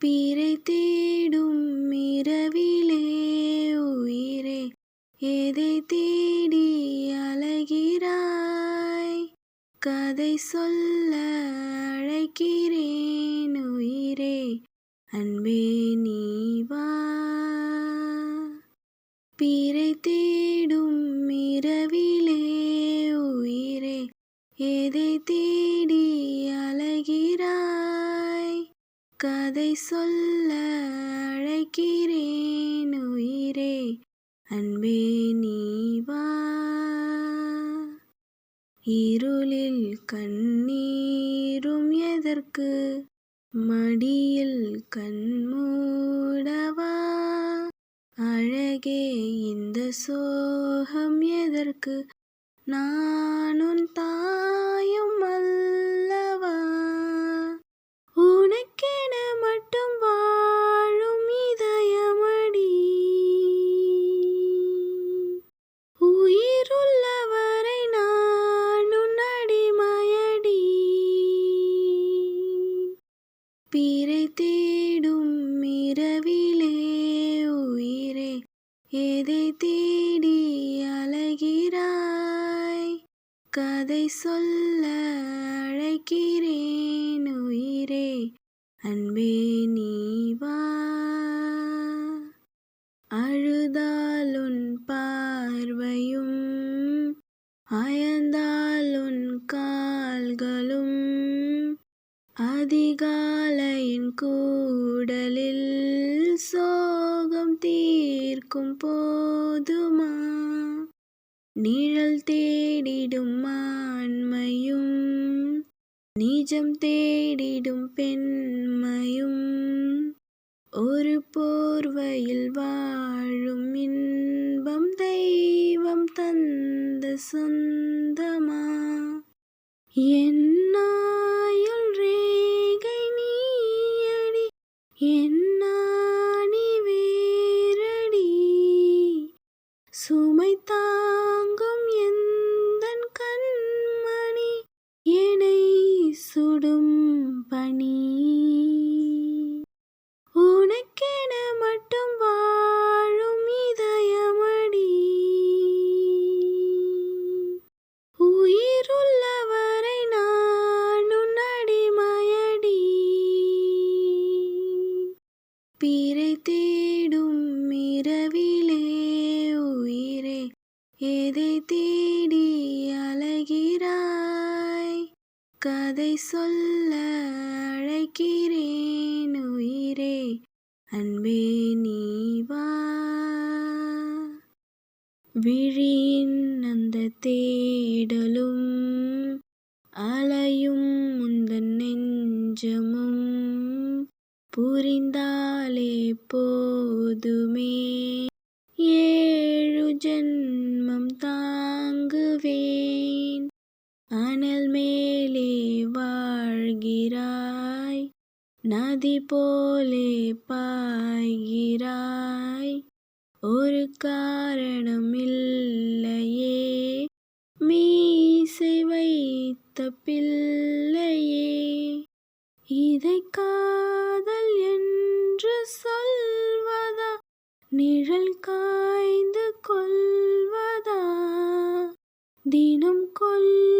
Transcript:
பிறை தேடும் இரவிலே உயிரே எதை தேடி அலைகிறாய் கதை சொல்ல அழைக்கிறேன் உயிரே அன்பே நீ வா. பிறை தேடும் இரவிலே உயிரே எதை தேடி அலைகிறாய் கதை சொல்ல அழைக்கிறேன் உயிரே. அன்பே நீவா இருளில் கண்ணீரும் எதற்கு? மடியில் கண்மூடவா அழகே இந்த சோகம் எதற்கு? நானும் தான் பிறை தேடும் இரவிலே உயிரே எதை தேடி அழகிறாய்? கதை சொல்ல அழைக்கிறேன் உயிரே அன்பே நீவா அழுதாலுன் பார்வையும் அயந்தாலுன் கால்களும் அதிகாலையின் கூடலில் சோகம் தீர்க்கும் போதுமா? நிழல் தேடிடும் ஆண்மையும் நிஜம் தேடிடும் பெண்மையும் ஒரு போர்வையில் வாழும் இன்பம் தெய்வம் தந்த சொந்தமா? என் சுடும் பணி உனக்கென மட்டும் வாழும் இதயமடி. உயிருள்ளவரை நான் உன் அடிமையடி. பிறை தேடும் இரவிலே உயிரே எதை தேடி அலைகிறாய்? கதை சொல்ல அழைக்கிறேன் உயிரே. அன்பே நீ விழியின் அந்த தேடலும் அலையும் உந்தன் நெஞ்சமும் புரிந்தாலே போதுமே. ஏழு ஜென்மம் தாங்குவே. அனல் மேலே வாழ்கிறாய் நதி போலே பாய்கிறாய். ஒரு காரணம் இல்லையே மீசை வைத்த பிள்ளையே. இதை காதல் என்று சொல்வதா? நிழல் காய்ந்து கொள்வதா? தினம் கொல்லும்